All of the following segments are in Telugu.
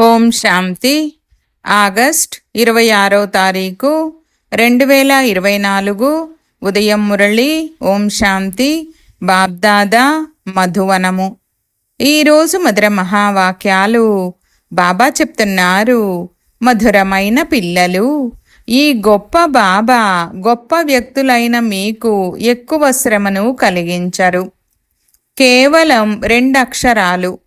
ఓం శాంతి. ఆగస్ట్ ఇరవై ఆరో తారీఖు రెండు వేల ఇరవై నాలుగు ఉదయం మురళి ఓం శాంతి బాబ్దాదా మధువనము. ఈరోజు మధుర మహావాక్యాలు బాబా చెప్తున్నారు. మధురమైన పిల్లలు ఈ గొప్ప బాబా గొప్ప వ్యక్తులైన మీకు ఎక్కువ శ్రమను కలిగించరు. కేవలం రెండు అక్షరాలు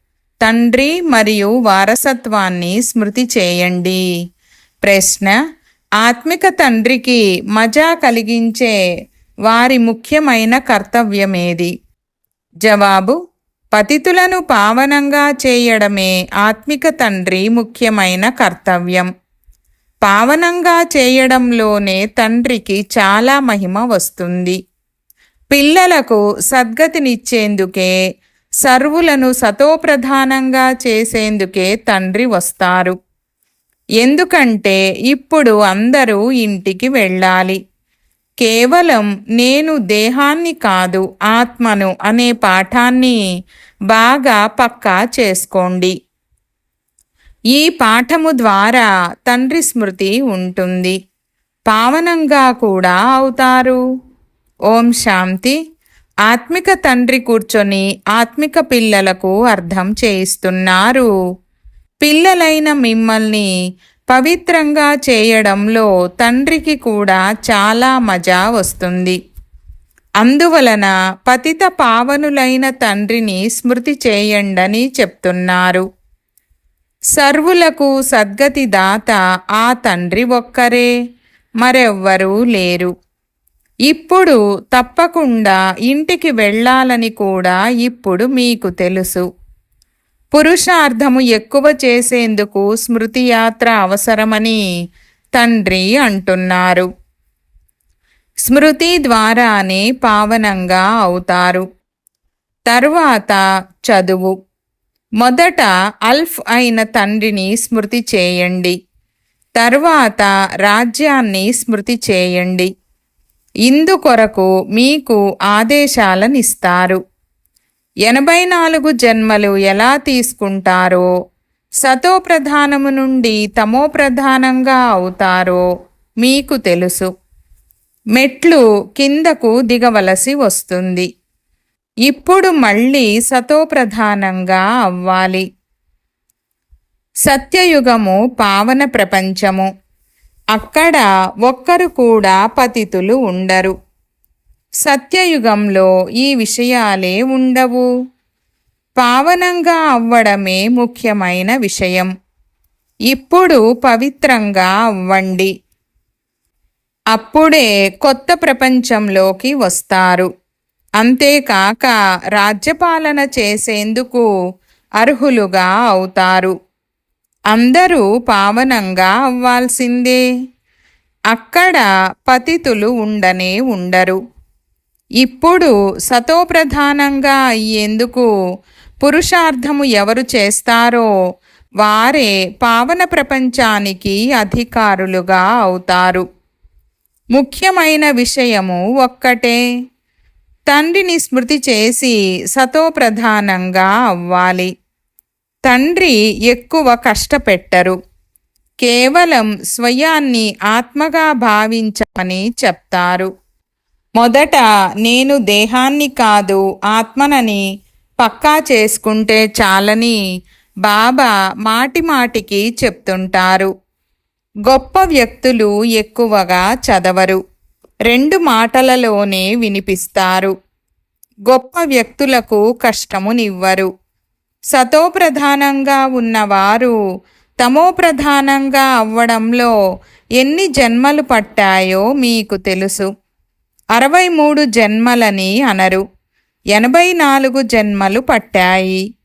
తండ్రి మరియు వారసత్వాన్ని స్మృతి చేయండి. ప్రశ్న ఆత్మిక తండ్రికి మజా కలిగించే వారి ముఖ్యమైన కర్తవ్యమేది? జవాబు పతితులను పావనంగా చేయడమే ఆత్మిక తండ్రి ముఖ్యమైన కర్తవ్యం. పావనంగా చేయడంలోనే తండ్రికి చాలా మహిమ వస్తుంది. పిల్లలకు సద్గతినిచ్చేందుకే సర్వులను సతోప్రధానంగా చేసేందుకే తండ్రి వస్తారు. ఎందుకంటే ఇప్పుడు అందరూ ఇంటికి వెళ్ళాలి. కేవలం నేను దేహాన్ని కాదు ఆత్మను అనే పాఠాన్ని బాగా పక్కా చేసుకోండి. ఈ పాఠము ద్వారా తండ్రి స్మృతి ఉంటుంది. పావనంగా కూడా అవుతారు. ఓం శాంతి. ఆత్మిక తండ్రి కూర్చొని ఆత్మిక పిల్లలకు అర్థం చేయిస్తున్నారు. పిల్లలైన మిమ్మల్ని పవిత్రంగా చేయడంలో తండ్రికి కూడా చాలా మజా వస్తుంది. అందువలన పతిత పావనులైన తండ్రిని స్మృతి చేయండని చెప్తున్నారు. సర్వులకు సద్గతి దాత ఆ తండ్రి ఒక్కరే మరెవ్వరూ లేరు. ఇప్పుడు తప్పకుండా ఇంటికి వెళ్ళాలని కూడా ఇప్పుడు మీకు తెలుసు. పురుషార్థము ఎక్కువ చేసేందుకు స్మృతి యాత్ర అవసరమని తండ్రి అంటున్నారు. స్మృతి ద్వారానే పావనంగా అవుతారు. తర్వాత చదువు. మొదట అల్ఫ్ అయిన తండ్రిని స్మృతి చేయండి. తర్వాత రాజ్యాన్ని స్మృతి చేయండి. ఇందుకొరకు మీకు ఆదేశాలనిస్తారు. ఎనభై నాలుగు జన్మలు ఎలా తీసుకుంటారో సతో ప్రధానము నుండి తమో ప్రధానంగా అవుతారో మీకు తెలుసు. మెట్లు కిందకు దిగవలసి వస్తుంది. ఇప్పుడు మళ్ళీ సతో ప్రధానంగా అవ్వాలి. సత్యయుగము పావన ప్రపంచము. అక్కడ ఒక్కరు కూడా పతితులు ఉండరు. సత్యయుగంలో ఈ విషయాలే ఉండవు. పావనంగా అవ్వడమే ముఖ్యమైన విషయం. ఇప్పుడు పవిత్రంగా అవ్వండి. అప్పుడే కొత్త ప్రపంచంలోకి వస్తారు. అంతేకాక రాజ్యపాలన చేసేందుకు అర్హులుగా అవుతారు. అందరూ పావనంగా అవ్వాల్సిందే. అక్కడ పతితులు ఉండనే ఉండరు. ఇప్పుడు సతోప్రధానంగా అయ్యేందుకు పురుషార్థము ఎవరు చేస్తారో వారే పావన ప్రపంచానికి అధికారులుగా అవుతారు. ముఖ్యమైన విషయము ఒక్కటే. తండ్రిని స్మృతి చేసి సతోప్రధానంగా అవ్వాలి. తండ్రి ఎక్కువ కష్టపెట్టరు. కేవలం స్వయాన్ని ఆత్మగా భావించమని చెప్తారు. మొదట నేను దేహాన్ని కాదు ఆత్మనని పక్కా చేసుకుంటే చాలని బాబా మాటిమాటికి చెప్తుంటారు. గొప్ప వ్యక్తులు ఎక్కువగా చదవరు. రెండు మాటలలోనే వినిపిస్తారు. గొప్ప వ్యక్తులకు కష్టమునివ్వరు. సతోప్రధానంగా ఉన్నవారు తమోప్రధానంగా అవ్వడంలో ఎన్ని జన్మలు పట్టాయో మీకు తెలుసు. అరవై మూడు జన్మలని అనరు. ఎనభై నాలుగు జన్మలు పట్టాయి.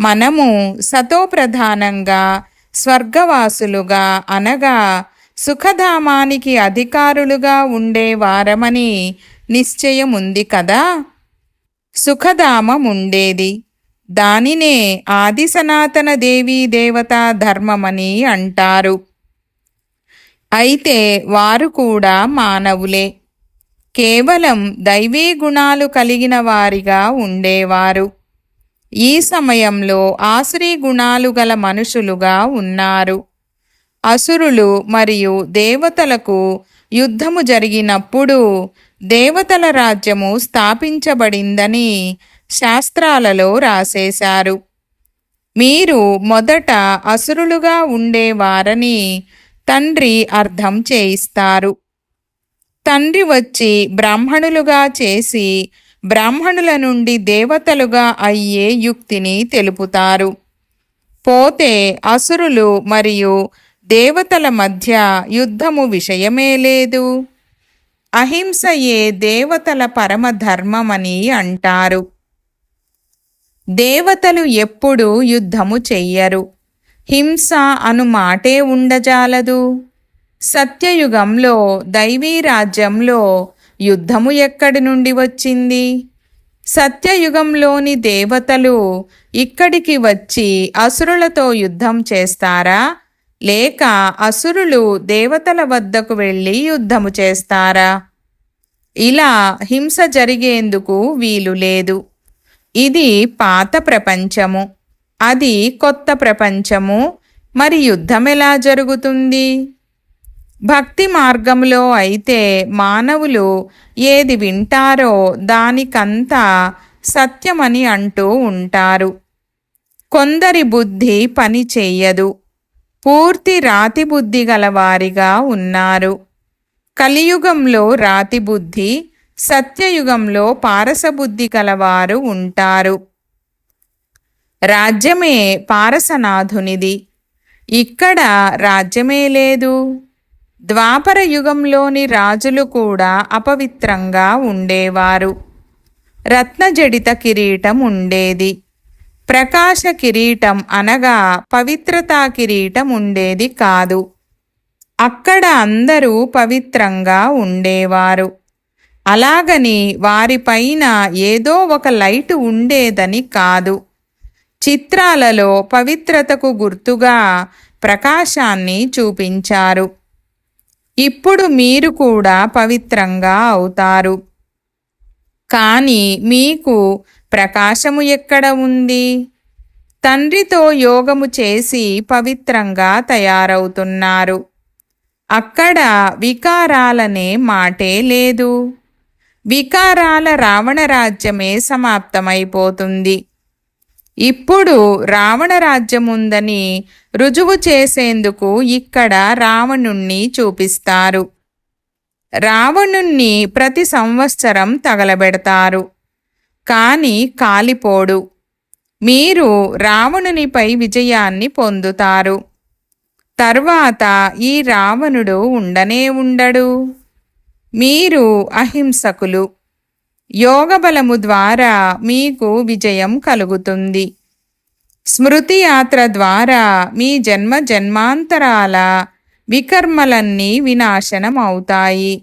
మనము సతోప్రధానంగా స్వర్గవాసులుగా అనగా సుఖధామానికి అధికారులుగా ఉండేవారమని నిశ్చయముంది కదా? సుఖధామం ఉండేది దానినే ఆది సనాతన దేవీ దేవతా ధర్మమని అంటారు. అయితే వారు కూడా మానవులే. కేవలం దైవీ గుణాలు కలిగిన వారిగా ఉండేవారు. ఈ సమయంలో ఆశ్రీ గుణాలు గల మనుషులుగా ఉన్నారు. అసురులు మరియు దేవతలకు యుద్ధము జరిగినప్పుడు దేవతల రాజ్యము స్థాపించబడిందని శాస్త్రాలలో రాసేశారు. మీరు మొదట అసురులుగా ఉండేవారని తండ్రి అర్థం చేయిస్తారు. తండ్రి వచ్చి బ్రాహ్మణులుగా చేసి బ్రాహ్మణుల నుండి దేవతలుగా అయ్యే యుక్తిని తెలుపుతారు. పోతే అసురులు మరియు దేవతల మధ్య యుద్ధము విషయమే లేదు. అహింసయే దేవతల పరమధర్మమని అంటారు. దేవతలు ఎప్పుడు యుద్ధము చెయ్యరు. హింస అను మాటే ఉండజాలదు. సత్యయుగంలో దైవీ రాజ్యంలో యుద్ధము ఎక్కడి నుండి వచ్చింది? సత్యయుగంలోని దేవతలు ఇక్కడికి వచ్చి అసురులతో యుద్ధం చేస్తారా? లేక అసురులు దేవతల వద్దకు వెళ్ళి యుద్ధము చేస్తారా? ఇలా హింస జరిగేందుకు వీలు లేదు. ఇది పాత ప్రపంచము. అది కొత్త ప్రపంచము. మరి యుద్ధం ఎలా జరుగుతుంది? భక్తి మార్గంలో అయితే మానవులు ఏది వింటారో దానికంతా సత్యమని అంటూ ఉంటారు. కొందరి బుద్ధి పని చెయ్యదు. పూర్తి రాతి బుద్ధి గలవారిగా ఉన్నారు. కలియుగంలో రాతి బుద్ధి సత్యయుగంలో పారసబుద్ధి కలవారు ఉంటారు. రాజ్యమే పారసనాథునిది. ఇక్కడ రాజ్యమే లేదు. ద్వాపర యుగంలోని రాజులు కూడా అపవిత్రంగా ఉండేవారు. రత్నజడిత కిరీటం ఉండేది. ప్రకాశ కిరీటం అనగా పవిత్రతా కిరీటం ఉండేది కాదు. అక్కడ అందరూ పవిత్రంగా ఉండేవారు. అలాగని వారిపైన ఏదో ఒక లైట్ ఉండేదని కాదు. చిత్రాలలో పవిత్రతకు గుర్తుగా ప్రకాశాన్ని చూపించారు. ఇప్పుడు మీరు కూడా పవిత్రంగా అవుతారు. కానీ మీకు ప్రకాశము ఎక్కడ ఉంది? తండ్రితో యోగము చేసి పవిత్రంగా తయారవుతున్నారు. అక్కడ వికారాలనే మాటే లేదు. వికారాల రావణ రాజ్యమే సమాప్తమైపోతుంది. ఇప్పుడు రావణ రాజ్యముందని రుజువు చేసేందుకు ఇక్కడ రావణుణ్ణి చూపిస్తారు. రావణుణ్ణి ప్రతి సంవత్సరం తగలబెడతారు. కాని కాలిపోడు. మీరు రావణునిపై విజయాన్ని పొందుతారు. తర్వాత ఈ రావణుడు ఉండనే ఉండడు. మీరు అహింసకులు. యోగబలము ద్వారా మీకు విజయం కలుగుతుంది. స్మృతి యాత్ర ద్వారా మీ జన్మ జన్మాంతరాల వికర్మలన్నీ వినాశనం అవుతాయి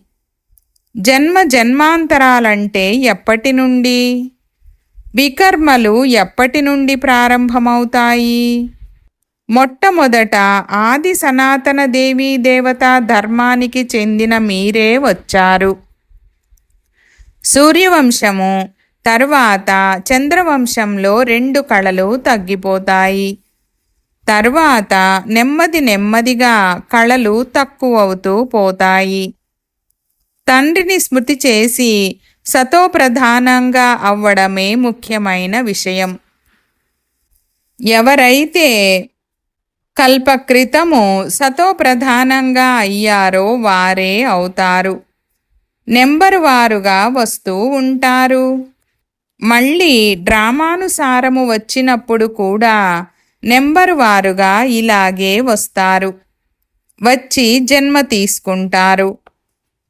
జన్మ జన్మాంతరాలంటే ఎప్పటి నుండి? వికర్మలు ఎప్పటి నుండి ప్రారంభమవుతాయి? మొట్టమొదట ఆది సనాతన దేవీ దేవత ధర్మానికి చెందిన మీరే వచ్చారు. సూర్యవంశము తర్వాత చంద్రవంశంలో రెండు కళలు తగ్గిపోతాయి. తర్వాత నెమ్మది నెమ్మదిగా కళలు తక్కువవుతూ పోతాయి. తండ్రిని స్మృతి చేసి సతోప్రధానంగా అవ్వడమే ముఖ్యమైన విషయం. ఎవరైతే కల్పక్రితము సతో ప్రధానంగా అయ్యారో వారే అవుతారు. నెంబరు వారుగా వస్తూ ఉంటారు. మళ్ళీ డ్రామానుసారము వచ్చినప్పుడు కూడా నెంబరు వారుగా ఇలాగే వస్తారు. వచ్చి జన్మ తీసుకుంటారు.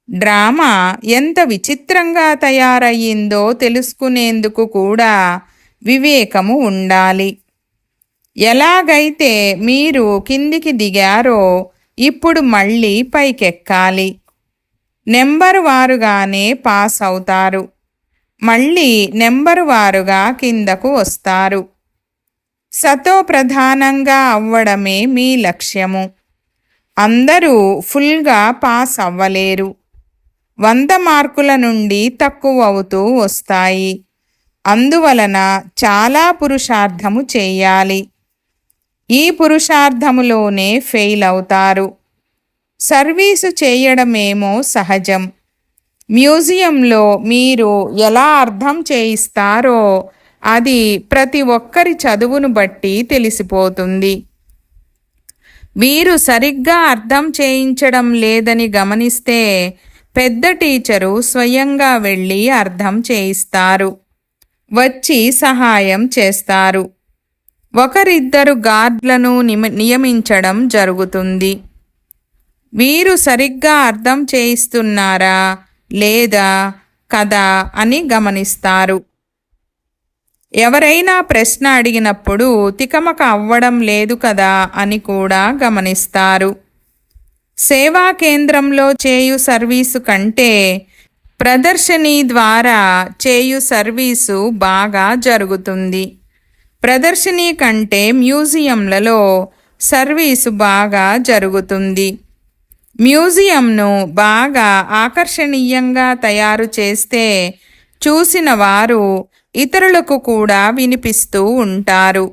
డ్రామా ఎంత విచిత్రంగా తయారయ్యిందో తెలుసుకునేందుకు కూడా వివేకము ఉండాలి. ఎలాగైతే మీరు కిందికి దిగారో ఇప్పుడు మళ్ళీ పైకెక్కాలి. నెంబరు వారుగానే పాస్ అవుతారు. మళ్ళీ నెంబరు వారుగా కిందకు వస్తారు. సతో ప్రధానంగా అవ్వడమే మీ లక్ష్యము. అందరూ ఫుల్గా పాస్ అవ్వలేరు. వంద మార్కుల నుండి తక్కువ అవుతూ వస్తాయి. అందువలన చాలా పురుషార్థము చేయాలి. ఈ పురుషార్థములోనే ఫెయిల్ అవుతారు. సర్వీసు చేయడమేమో సహజం. మ్యూజియంలో మీరు ఎలా అర్థం చేయిస్తారో అది ప్రతి ఒక్కరి చదువును బట్టి తెలిసిపోతుంది. వీరు సరిగ్గా అర్థం చేయించడం లేదని గమనిస్తే పెద్ద టీచరు స్వయంగా వెళ్ళి అర్థం చేయిస్తారు. వచ్చి సహాయం చేస్తారు. ఒకరిద్దరు గార్డ్లను నిమ- నియమించడం జరుగుతుంది. వీరు సరిగ్గా అర్థం చేయిస్తున్నారా లేదా కదా అని గమనిస్తారు. ఎవరైనా ప్రశ్న అడిగినప్పుడు తికమక అవ్వడం లేదు కదా అని కూడా గమనిస్తారు. సేవా కేంద్రంలో చేయు సర్వీసు కంటే ప్రదర్శని ద్వారా చేయు సర్వీసు బాగా జరుగుతుంది. ప్రదర్శిని కంటే మ్యూజియంలలో సర్వీసు బాగా జరుగుతుంది. మ్యూజియంను బాగా ఆకర్షణీయంగా తయారు చేస్తే చూసిన వారు ఇతరులకు కూడా వినిపిస్తూ ఉంటారు.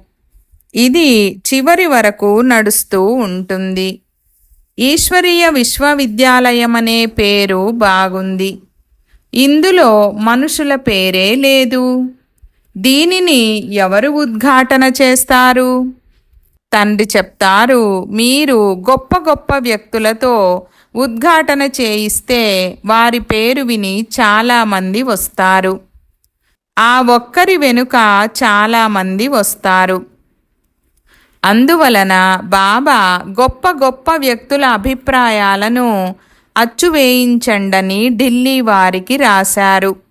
ఇది చివరి వరకు నడుస్తూ ఉంటుంది. ఈశ్వరీయ విశ్వవిద్యాలయం అనే పేరు బాగుంది. ఇందులో మనుషుల పేరే లేదు. దీనిని ఎవరు ఉద్ఘాటన చేస్తారు? తండ్రి చెప్తారు మీరు గొప్ప గొప్ప వ్యక్తులతో ఉద్ఘాటన చేయిస్తే వారి పేరు విని చాలామంది వస్తారు. ఆ ఒక్కరి వెనుక చాలామంది వస్తారు. అందువలన బాబా గొప్ప గొప్ప వ్యక్తుల అభిప్రాయాలను అచ్చువేయించండని ఢిల్లీ వారికి రాశారు.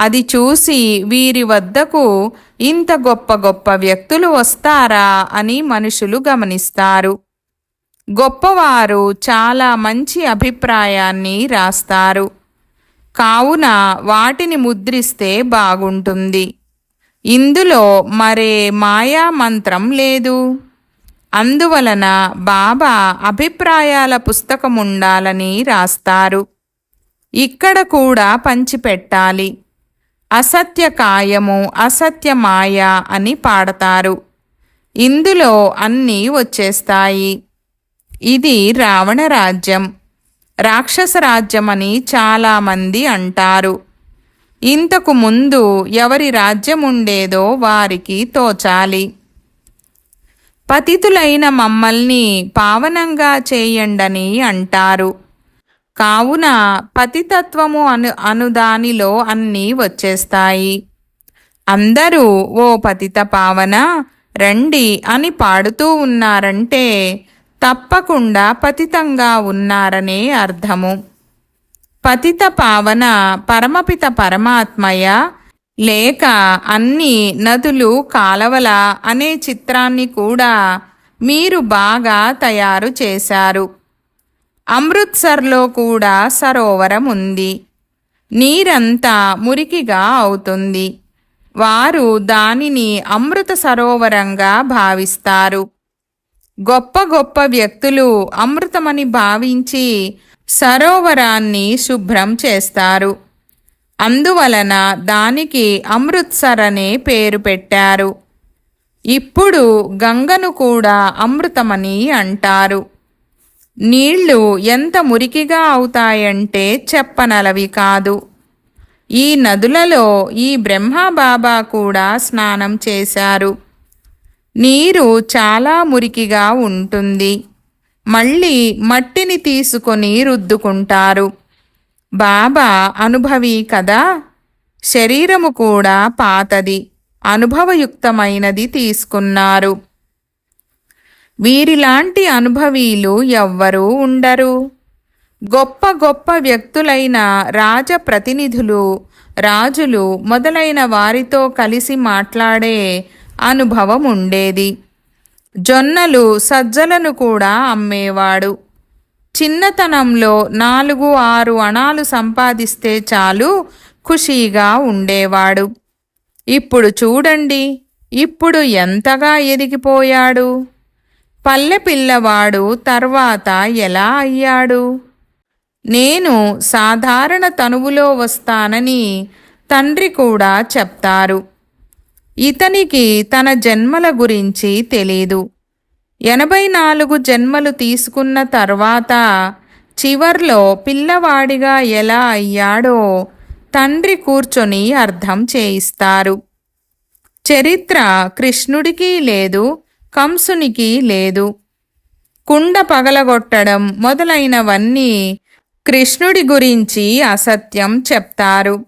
అది చూసి వీరి వద్దకు ఇంత గొప్ప గొప్ప వ్యక్తులు వస్తారా అని మనుషులు గమనిస్తారు. గొప్పవారు చాలా మంచి అభిప్రాయాన్ని రాస్తారు. కావున వాటిని ముద్రిస్తే బాగుంటుంది. ఇందులో మరే మాయా మంత్రం లేదు. అందువలన బాబా అభిప్రాయాల పుస్తకం ఉండాలని రాస్తారు. ఇక్కడ కూడా పంచిపెట్టాలి. అసత్య కాయము అసత్య మాయ అని పాడతారు. ఇందులో అన్నీ వచ్చేస్తాయి. ఇది రావణ రాజ్యం. రాక్షస రాజ్యమని చాలామంది అంటారు. ఇంతకు ముందు ఎవరి రాజ్యం ఉండేదో వారికి తోచాలి. పతితులైన మమ్మల్ని పావనంగా చేయండని అంటారు. కావున పతితత్వము అను అనుదానిలో అన్నీ వచ్చేస్తాయి. అందరూ ఓ పతిత పావన రండి అని పాడుతూ ఉన్నారంటే తప్పకుండా పతితంగా ఉన్నారనే అర్థము. పతిత పావన పరమపిత పరమాత్మయ లేక అన్ని నదులు కాలవల అనే చిత్రాన్ని కూడా మీరు బాగా తయారు చేశారు. అమృత్సర్లో కూడా సరోవరం ఉంది నీరంతా మురికిగా అవుతుంది. వారు దానిని అమృత సరోవరంగా భావిస్తారు. గొప్ప గొప్ప వ్యక్తులు అమృతమని భావించి సరోవరాన్ని శుభ్రం చేస్తారు. అందువలన దానికి అమృత్సర్ అనే పేరు పెట్టారు. ఇప్పుడు గంగను కూడా అమృతమని అంటారు. నీళ్ళు ఎంత మురికిగా అవుతాయంటే చెప్పనలవి కాదు. ఈ నదులలో ఈ బ్రహ్మబాబా కూడా స్నానం చేశారు. నీరు చాలా మురికిగా ఉంటుంది. మళ్ళీ మట్టిని తీసుకొని రుద్దుకుంటారు. బాబా అనుభవి కదా? శరీరము కూడా పాతది. అనుభవయుక్తమైనది తీసుకున్నారు. వీరిలాంటి అనుభవీలు ఎవ్వరూ ఉండరు. గొప్ప గొప్ప వ్యక్తులైన రాజప్రతినిధులు రాజులు మొదలైన వారితో కలిసి మాట్లాడే అనుభవం ఉండేది. జొన్నలు సజ్జలను కూడా అమ్మేవాడు. చిన్నతనంలో నాలుగు ఆరు అణాలు సంపాదిస్తే చాలు ఖుషీగా ఉండేవాడు. ఇప్పుడు చూడండి ఇప్పుడు ఎంతగా ఎదిగిపోయాడు. పల్లె పిల్లవాడు తర్వాత ఎలా అయ్యాడు? నేను సాధారణ తనువులో వస్తానని తండ్రి కూడా చెప్తారు. ఇతనికి తన జన్మల గురించి తెలీదు. ఎనభై నాలుగు జన్మలు తీసుకున్న తర్వాత చివర్లో పిల్లవాడిగా ఎలా అయ్యాడో తండ్రి కూర్చొని అర్థం చేయిస్తారు. చరిత్ర కృష్ణుడికి లేదు కంసునికి లేదు. కుండ పగలగొట్టడం మొదలైనవన్నీ కృష్ణుడి గురించి అసత్యం చెప్తారు.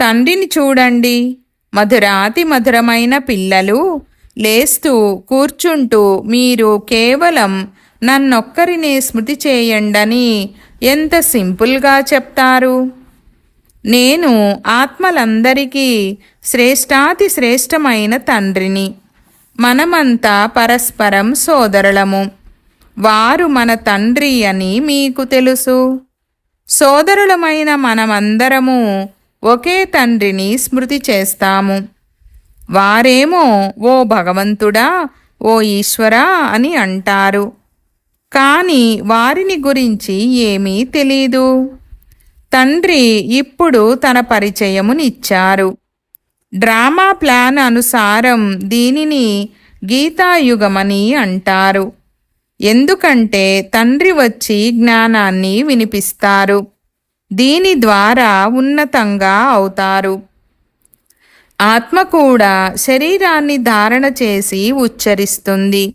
తండ్రిని చూడండి. మధురాతి మధురమైన పిల్లలు లేస్తూ కూర్చుంటూ మీరు కేవలం నన్నొక్కరినే స్మృతి చేయండని ఎంత సింపుల్గా చెప్తారు? నేను ఆత్మలందరికీ శ్రేష్టాతి శ్రేష్టమైన తండ్రిని. మనమంతా పరస్పరం సోదరులము. వారు మన తండ్రి అని మీకు తెలుసు. సోదరులమైన మనమందరము ఒకే తండ్రిని స్మృతి చేస్తాము. వారేమో ఓ భగవంతుడా ఓ ఈశ్వరా అని అంటారు. కానీ వారిని గురించి ఏమీ తెలీదు. తండ్రి ఇప్పుడు తన పరిచయమునిచ్చారు. డ్రామా ప్లాన్ అనుసారం దీనిని గీతాయుగమని అంటారు. ఎందుకంటే తండ్రి వచ్చి జ్ఞానాన్ని వినిపిస్తారు. దీని ద్వారా ఉన్నతంగా అవుతారు. ఆత్మ కూడా శరీరాన్ని ధారణ చేసి ఉచ్చరిస్తుంది.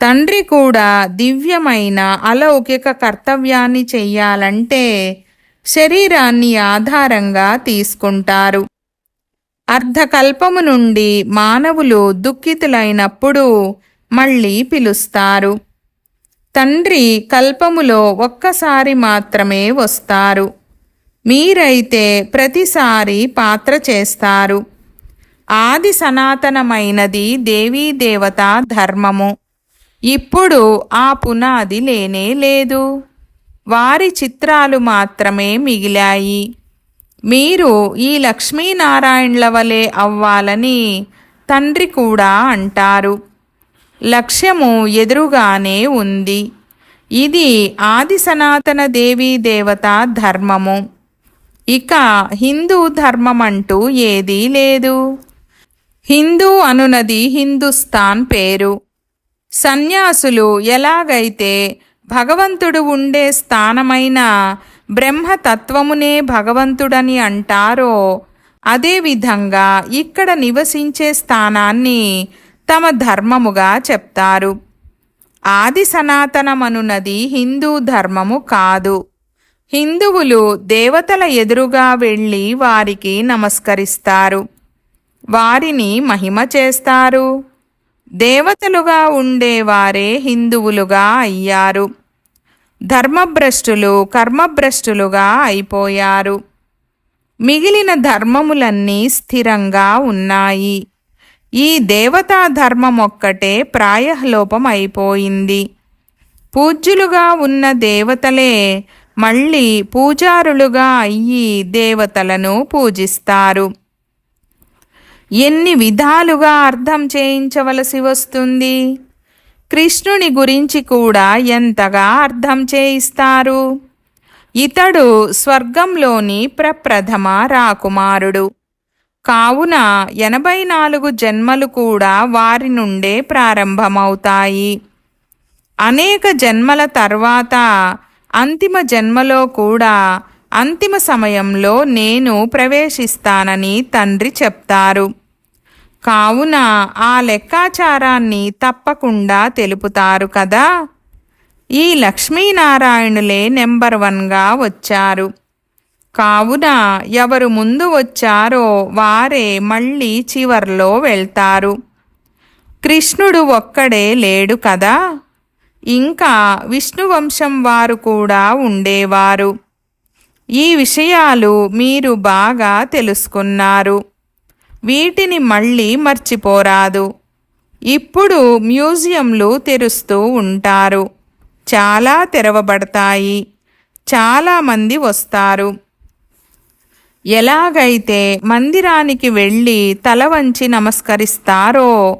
తండ్రి కూడా దివ్యమైన అలౌకిక కర్తవ్యాన్ని చెయ్యాలంటే శరీరాన్ని ఆధారంగా తీసుకుంటారు. అర్ధకల్పము నుండి మానవులు దుఃఖితులైనప్పుడు మళ్ళీ పిలుస్తారు. తండ్రి కల్పములో ఒక్కసారి మాత్రమే వస్తారు. మీరైతే ప్రతిసారి పాత్ర చేస్తారు. ఆది సనాతనమైనది దేవీ దేవత ధర్మము. ఇప్పుడు ఆ పునాది లేనే లేదు. వారి చిత్రాలు మాత్రమే మిగిలాయి. మీరు ఈ లక్ష్మీనారాయణుల వలె అవ్వాలని తండ్రి కూడా అంటారు. లక్ష్యము ఎదురుగానే ఉంది. ఇది ఆది సనాతన దేవీ దేవత ధర్మము. ఇక హిందూ ధర్మం అంటూ ఏదీ లేదు. హిందూ అనునది హిందుస్థాన్ పేరు. సన్యాసులు ఎలాగైతే భగవంతుడు ఉండే స్థానమైన బ్రహ్మతత్వమునే భగవంతుడని అంటారో అదేవిధంగా ఇక్కడ నివసించే స్థానాన్ని తమ ధర్మముగా చెప్తారు. ఆది సనాతనమనున్నది హిందూ ధర్మము కాదు. హిందువులు దేవతల ఎదురుగా వెళ్ళి వారికి నమస్కరిస్తారు. వారిని మహిమ చేస్తారు. దేవతలుగా ఉండేవారే హిందువులుగా అయ్యారు. ధర్మభ్రష్టులు కర్మభ్రష్టులుగా అయిపోయారు. మిగిలిన ధర్మములన్నీ స్థిరంగా ఉన్నాయి. ఈ దేవతా ధర్మం ఒక్కటే ప్రాయలోపం అయిపోయింది పూజ్యులుగా ఉన్న దేవతలే మళ్ళీ పూజారులుగా అయ్యి దేవతలను పూజిస్తారు. ఎన్ని విధాలుగా అర్థం చేయించవలసి వస్తుంది? కృష్ణుని గురించి కూడా ఎంతగా అర్థం చేయిస్తారు? ఇతడు స్వర్గంలోని ప్రప్రథమ రాకుమారుడు. కావున ఎనభై నాలుగు జన్మలు కూడా వారి నుండే ప్రారంభమవుతాయి. అనేక జన్మల తర్వాత అంతిమ జన్మలో కూడా అంతిమ సమయంలో నేను ప్రవేశిస్తానని తండ్రి చెప్తారు. కావున ఆ లెక్కాచారాన్ని తప్పకుండా తెలుపుతారు కదా. ఈ లక్ష్మీనారాయణులే నెంబర్ వన్గా వచ్చారు. కావున ఎవరు ముందు వచ్చారో వారే మళ్ళీ చివర్లో వెళ్తారు. కృష్ణుడు ఒక్కడే లేడు కదా. ఇంకా విష్ణువంశం వారు కూడా ఉండేవారు. ఈ విషయాలు మీరు బాగా తెలుసుకున్నారు. వీటిని మళ్ళీ మర్చిపోరాదు. ఇప్పుడు మ్యూజియంలు తెరుస్తూ ఉంటారు. చాలా తెరవబడతాయి. చాలామంది వస్తారు. ఎలాగైతే మందిరానికి వెళ్ళి తల వంచి నమస్కరిస్తారో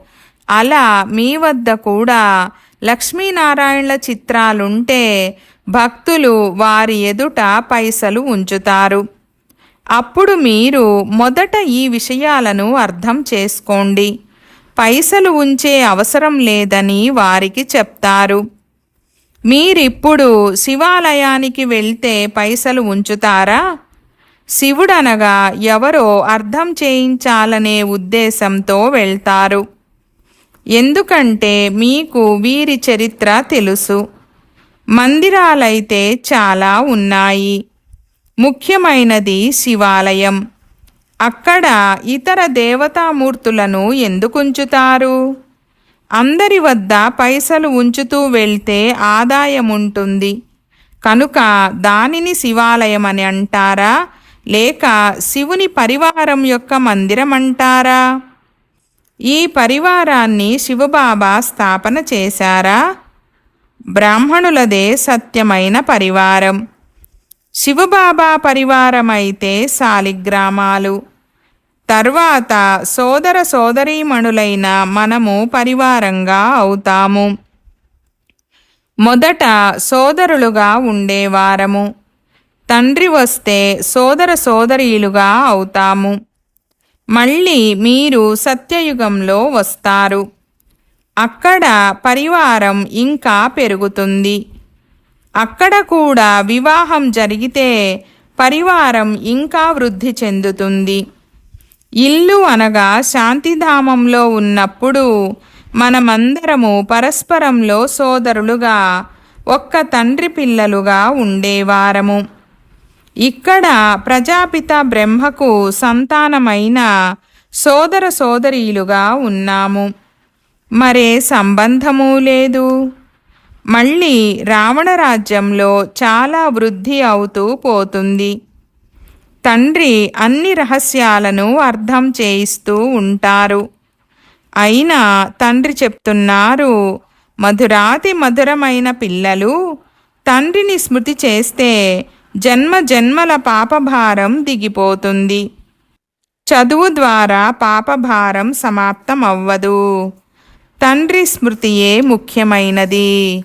అలా మీ వద్ద కూడా లక్ష్మీనారాయణల చిత్రాలుంటే భక్తులు వారి ఎదుట పైసలు ఉంచుతారు. అప్పుడు మీరు మొదట ఈ విషయాలను అర్థం చేసుకోండి. పైసలు ఉంచే అవసరం లేదని వారికి చెప్తారు. మీరిప్పుడు శివాలయానికి వెళ్తే పైసలు ఉంచుతారా? శివుడనగా ఎవరో అర్థం చేయించాలనే ఉద్దేశంతో వెళ్తారు. ఎందుకంటే మీకు వీరి చరిత్ర తెలుసు. మందిరాలైతే చాలా ఉన్నాయి. ముఖ్యమైనది శివాలయం. అక్కడ ఇతర దేవతామూర్తులను ఎందుకుంచుతారు అందరి వద్ద పైసలు ఉంచుతూ వెళ్తే ఆదాయం ఉంటుంది. కనుక దానిని శివాలయం అని అంటారా? లేక శివుని పరివారం యొక్క మందిరం అంటారా? ఈ పరివారాన్ని శివబాబా స్థాపన చేశారా? బ్రాహ్మణులదే సత్యమైన పరివారం. శివబాబా పరివారమైతే శాలిగ్రామాలు తర్వాత సోదర సోదరీమణులైన మనము పరివారంగా అవుతాము. మొదట సోదరులుగా ఉండేవారము తండ్రి వస్తే సోదర సోదరీలుగా అవుతాము. మళ్ళీ మీరు సత్యయుగంలో వస్తారు. అక్కడ పరివారం ఇంకా పెరుగుతుంది. అక్కడ కూడా వివాహం జరిగితే పరివారం ఇంకా వృద్ధి చెందుతుంది. ఇల్లు అనగా శాంతిధామంలో ఉన్నప్పుడు మనమందరము పరస్పరంలో సోదరులుగా ఒక్క తండ్రి పిల్లలుగా ఉండేవారము. ఇక్కడ ప్రజాపిత బ్రహ్మకు సంతానమైన సోదర సోదరీలుగా ఉన్నాము. మరే సంబంధము లేదు. మళ్ళీ రావణ రాజ్యంలో చాలా వృద్ధి అవుతూ పోతుంది. తండ్రి అన్ని రహస్యాలను అర్థం చేయిస్తూ ఉంటారు. అయినా తండ్రి చెప్తున్నారు మధురాతి మధురమైన పిల్లలు తండ్రిని స్మృతి చేస్తే జన్మ జన్మల పాపభారం దిగిపోతుంది. చదువు ద్వారా పాపభారం సమాప్తం అవ్వదు తండ్రి స్మృతియే ముఖ్యమైనది.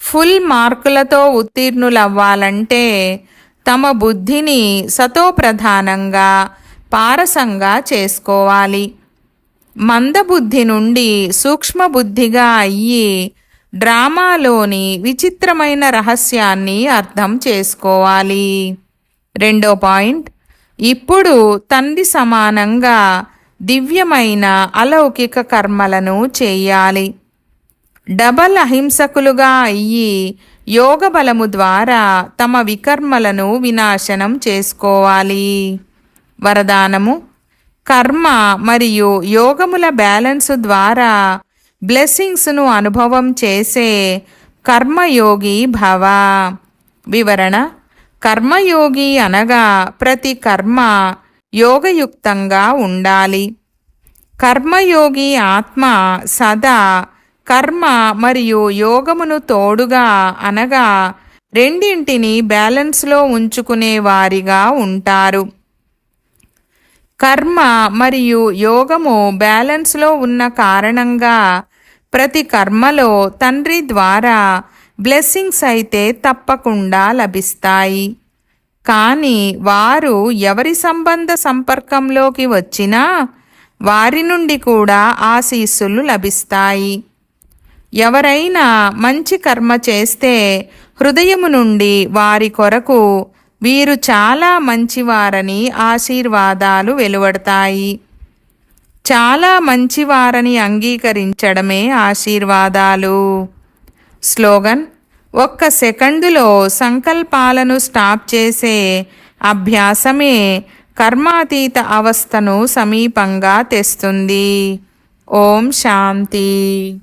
ఫుల్ మార్కులతో ఉత్తీర్ణులవ్వాలంటే తమ బుద్ధిని సతోప్రధానంగా పారసంగా చేసుకోవాలి. మందబుద్ధి నుండి సూక్ష్మబుద్ధిగా అయ్యి డ్రామాలోని విచిత్రమైన రహస్యాన్ని అర్థం చేసుకోవాలి. రెండో పాయింట్ ఇప్పుడు తండ్రి సమానంగా దివ్యమైన అలౌకిక కర్మలను చేయాలి. డబల్ అహింసకులుగా అయ్యి యోగ బలము ద్వారా తమ వికర్మలను వినాశనం చేసుకోవాలి. వరదానము కర్మ మరియు యోగముల బ్యాలెన్స్ ద్వారా బ్లెస్సింగ్స్ను అనుభవం చేసే కర్మయోగి భవ. వివరణ కర్మయోగి అనగా ప్రతి కర్మ యోగయుక్తంగా ఉండాలి. కర్మయోగి ఆత్మ సదా కర్మ మరియు యోగమును తోడుగా అనగా రెండింటిని బ్యాలెన్స్లో ఉంచుకునే వారిగా ఉంటారు. కర్మ మరియు యోగము బ్యాలెన్స్లో ఉన్న కారణంగా ప్రతి కర్మలో తండ్రి ద్వారా బ్లెస్సింగ్స్ అయితే తప్పకుండా లభిస్తాయి. కానీ వారు ఎవరి సంబంధ సంపర్కంలోకి వచ్చినా వారి నుండి కూడా ఆశీస్సులు లభిస్తాయి. ఎవరైనా మంచి కర్మ చేస్తే హృదయము నుండి వారి కొరకు వీరు చాలా మంచివారని ఆశీర్వాదాలు వెలువడతాయి. చాలా మంచివారని అంగీకరించడమే ఆశీర్వాదాలు. స్లోగన్ ఒక్క సెకండులో సంకల్పాలను స్టాప్ చేసే అభ్యాసమే కర్మాతీత అవస్థను సమీపంగా తెస్తుంది. ఓం శాంతి.